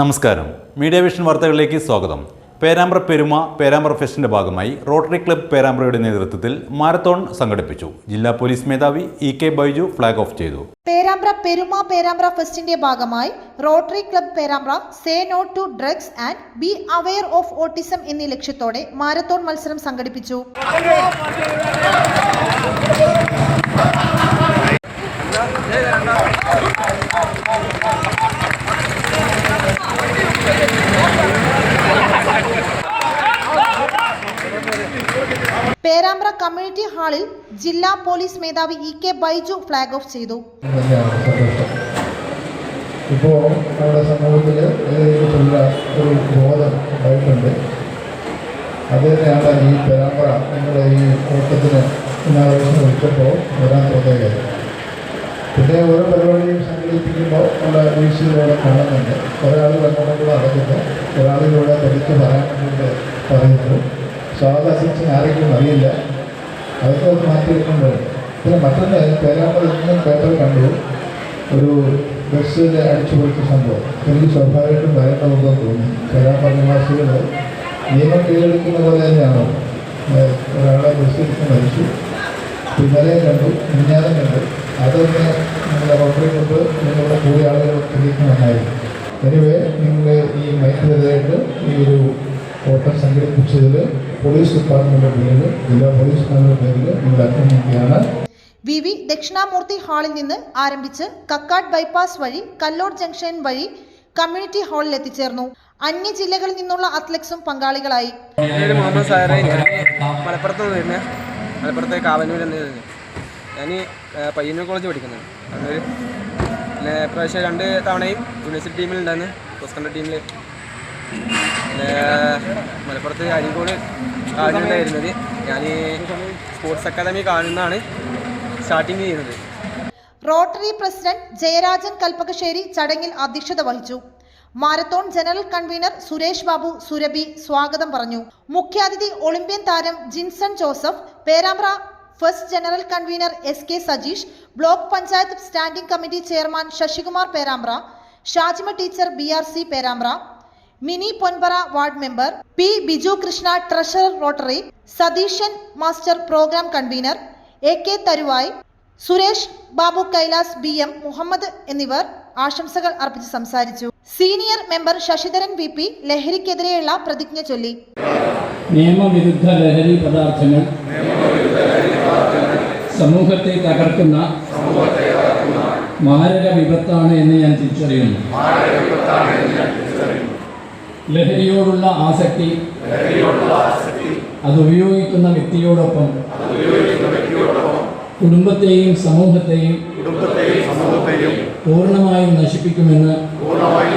നമസ്കാരം. Media vision വാർത്തകളിലേക്ക് സ്വാഗതം. പേരാമ്പ്ര പെരുമ പേരാമ്പ്ര ഫെസ്റ്റിന്റെ ഭാഗമായി റോട്ടറി ക്ലബ്ബ് പേരാമ്പ്രയുടെ നേതൃത്വത്തിൽ മാരത്തോൺ സംഘടിപ്പിച്ചു. ജില്ലാ പോലീസ് മേധാവി E K Baiju flag off ചെയ്തു. പേരാമ്പ്ര പെരുമ പേരാമ്പ്ര ഫെസ്റ്റിന്റെ ഭാഗമായി rotary club Perambra say no to drugs and be aware of autism എന്നീ ലക്ഷ്യത്തോടെ മാരത്തോൺ മത്സരം സംഘടിപ്പിച്ചു പേരാമ്പ്ര കമ്മ്യൂണിറ്റി ഹാളിൽ ജില്ലാ പോലീസ് മേധാവി E K Baiju flag off ചെയ്തു. ഇപ്പോൾ നമ്മുടെ സമൂഹത്തിൽ ഇതിനെക്കുറിച്ചുള്ള ഒരു ബോധം ഉണ്ടായിട്ടുണ്ട്. അത് തന്നെയാണ് ഈ പരമ്പര നിങ്ങളുടെ ഈ ഓട്ടത്തിന് ഇന്നാവേശം വിളിച്ചപ്പോൾ വരാൻ തോന്നിയത്. പിന്നെ ഓരോ പരിപാടിയും സംഘടിപ്പിക്കുമ്പോൾ ഉള്ള വീഴ്ചയിലൂടെ കാണുന്നുണ്ട്. ഒരാൾ അറിയുന്നത് നടക്കുന്നു ഒരാളിലൂടെ പഠിച്ച് പറയാൻ പറയുന്നു. സ്വാഗതം ആരെങ്കിലും അറിയില്ല. അതൊക്കെ ഒന്ന് മാറ്റിയെടുക്കുമ്പോൾ പിന്നെ മറ്റൊന്ന് പേരാമ്പ്ര ഇന്നും പേപ്പർ കണ്ടു. ഒരു ബസ്സിൽ അടിച്ചു പൊളിച്ച സംഭവം. എനിക്ക് സ്വാഭാവികമായിട്ടും വരേണ്ടതെന്ന് തോന്നി പേരാമ്പ്ര നിവാസികൾ നിയമം കീഴടക്കുന്ന പോലെ തന്നെയാണോ? ഒരാളെ ബസ്സിൽ മരിച്ചു. ഇന്നലെ കണ്ടു മിഞ്ഞാനം കണ്ടു. അതൊന്ന് നിങ്ങളുടെ റോട്ടറി കൊണ്ട് നിങ്ങളുടെ കൂടിയ ആളുകൾ തെളിയിക്കണമെന്നായിരുന്നു എനിവേ നിങ്ങൾ ഈ മൈക്കിനെതിരായിട്ട് ഈ ഒരു ഓട്ടം സംഘടിപ്പിച്ചതിൽ പോലീസ് ഡിപ്പാർട്ട്മെന്റിന്റെ പേരിൽ ജില്ലാ പോലീസ് മേധാവിയുടെ പേരിൽ നിങ്ങൾ വി വി ദക്ഷിണാമൂർത്തി ഹാളിൽ നിന്ന് ആരംഭിച്ച് കക്കാട് ബൈപ്പാസ് വഴി കല്ലോട് ജംഗ്ഷൻ വഴി കമ്മ്യൂണിറ്റി ഹാളിൽ എത്തിച്ചേർന്നു. അന്യ ജില്ലകളിൽ നിന്നുള്ള അത്ലറ്റ്സും പങ്കാളികളായി. മുഹമ്മദ് സാറേ ഞാൻ മലപ്പുറത്ത് നിന്ന് മലപ്പുറത്തെ എന്ന് ഞാൻ പയ്യന്നൂർ കോളേജ് പഠിക്കുന്നത്. അതൊരു പിന്നെ പ്രാവശ്യം രണ്ട് തവണയും യൂണിവേഴ്സിറ്റി ടീമിലുണ്ടായിരുന്നു കൺട്രി ടീമിൽ മലപ്പുറത്ത് അരീക്കോട് കാണുന്നുണ്ടായിരുന്നത് ഞാൻ സ്പോർട്സ് അക്കാദമി കാണുന്നതാണ് സ്റ്റാർട്ടിങ് ചെയ്യുന്നത്. റോട്ടറി പ്രസിഡന്റ് ജയരാജൻ കൽപ്പകശ്ശേരി ചടങ്ങിൽ അധ്യക്ഷത വഹിച്ചു. Marathon general convener Suresh Babu Surabhi സ്വാഗതം പറഞ്ഞു. മുഖ്യാതിഥി ഒളിമ്പ്യൻ താരം Jinson Joseph Perambra first general convener S K Sajeesh block panchayat standing committee chairman Sasikumar Perambra Shajima teacher B R C Perambra Mini Ponpara ward member P Biju Krishna treasurer rotary Satheesan master program convener A K Tharuvai Suresh Babu Kailas B M Muhammad എന്നിവർ ആശംസകൾ അർപ്പിച്ച് സംസാരിച്ചു. Senior member Sasidharan V P ലഹരിക്കെതിരെയുള്ള പ്രതിജ്ഞ ചൊല്ലി. നിയമവിരുദ്ധ ലഹരി പദാർത്ഥങ്ങൾ സമൂഹത്തെ തകർക്കുന്ന മാരക വിപത്താണ് എന്ന് ഞാൻ തിരിച്ചറിയുന്നു. ലഹരിയോടുള്ള ആസക്തി അത് ഉപയോഗിക്കുന്ന വ്യക്തിയോടൊപ്പം കുടുംബത്തെയും സമൂഹത്തെയും പൂർണമായും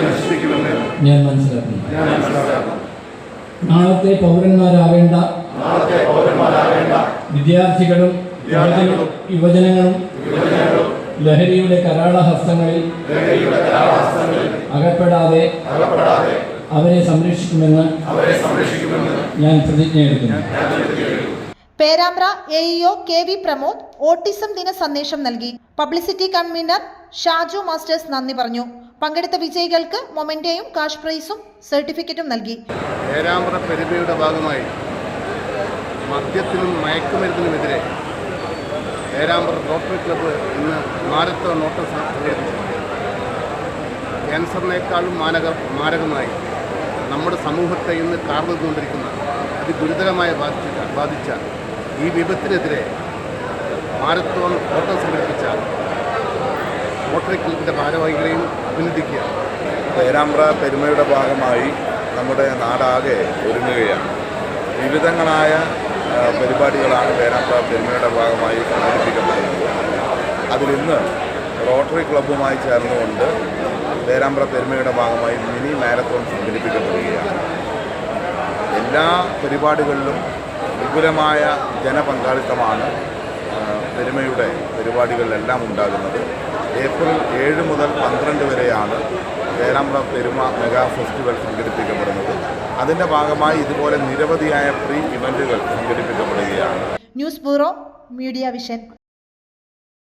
നശിപ്പിക്കുമെന്ന് ഞാൻ മനസ്സിലാക്കുന്നു. നാളത്തെ പൗരന്മാരാവേണ്ട വിദ്യാർത്ഥികളും യുവജന- യുവജനങ്ങളും ലഹരിയുടെ കരാള ഹസ്തങ്ങളിൽ അകപ്പെടാതെ അവരെ സംരക്ഷിക്കുമെന്ന് ഞാൻ പ്രതിജ്ഞ എടുക്കുന്നു. Perambra AEO K V Pramod autism ദിന സന്ദേശം നൽകി. പബ്ലിസിറ്റി കൺവീനർ ഷാജു മാസ്റ്റേഴ്സ് നന്ദി പറഞ്ഞു. പങ്കെടുത്ത വിജയികൾക്ക് മൊമെന്റയും കാഷ് പ്രൈസും സർട്ടിഫിക്കറ്റും നൽകി. പേരാമ്പ്ര പെരുമയുടെ ഭാഗമായി മദ്യത്തിനും മയക്കുമരുന്നിനുമെതിരെ പേരാമ്പ്ര റോട്ടറി ക്ലബ്ബ് ഇന്ന് മാരത്തോൺ ഓട്ടം സംഘടിപ്പിച്ചു ക്യാൻസറിനേക്കാളും മാരക മാരകമായി നമ്മുടെ സമൂഹത്തെ ഇന്ന് കാർന്നുകൊണ്ടിരിക്കുന്ന അതിഗുരുതരമായ ബാധിച്ച ബാധിച്ച ഈ വിപത്തിനെതിരെ മാരത്തോൺ ഓട്ടം സംഘടിപ്പിച്ച റോട്ടറി ക്ലബിന്റെ ഭാരവാഹികളെയും അഭിനന്ദിക്കുക. പേരാമ്പ്ര പെരുമയുടെ ഭാഗമായി നമ്മുടെ നാടാകെ ഒരുങ്ങുകയാണ്. വിവിധങ്ങളായ പരിപാടികളാണ് പേരാമ്പ്ര പെരുമയുടെ ഭാഗമായി സംഘടിപ്പിക്കപ്പെടുന്നത്. അതിലിന്ന് റോട്ടറി ക്ലബ്ബുമായി ചേർന്നുകൊണ്ട് പേരാമ്പ്ര പെരുമയുടെ ഭാഗമായി മിനി മാരത്തോൺ സംഘടിപ്പിക്കപ്പെടുകയാണ്. എല്ലാ പരിപാടികളിലും വിപുലമായ ജനപങ്കാളിത്തമാണ് പെരുമയുടെ പരിപാടികളിലെല്ലാം ഉണ്ടാകുന്നത്. ഏപ്രിൽ ഏഴ് മുതൽ പന്ത്രണ്ട് വരെയാണ് പേരാമ്പ്ര പെരുമ മെഗാ ഫെസ്റ്റിവൽ സംഘടിപ്പിക്കപ്പെടുന്നത്. അതിന്റെ ഭാഗമായി ഇതുപോലെ നിരവധിയായ പ്രീ ഇവന്റുകൾ സംഘടിപ്പിക്കപ്പെടുകയാണ്. News bureau media vision.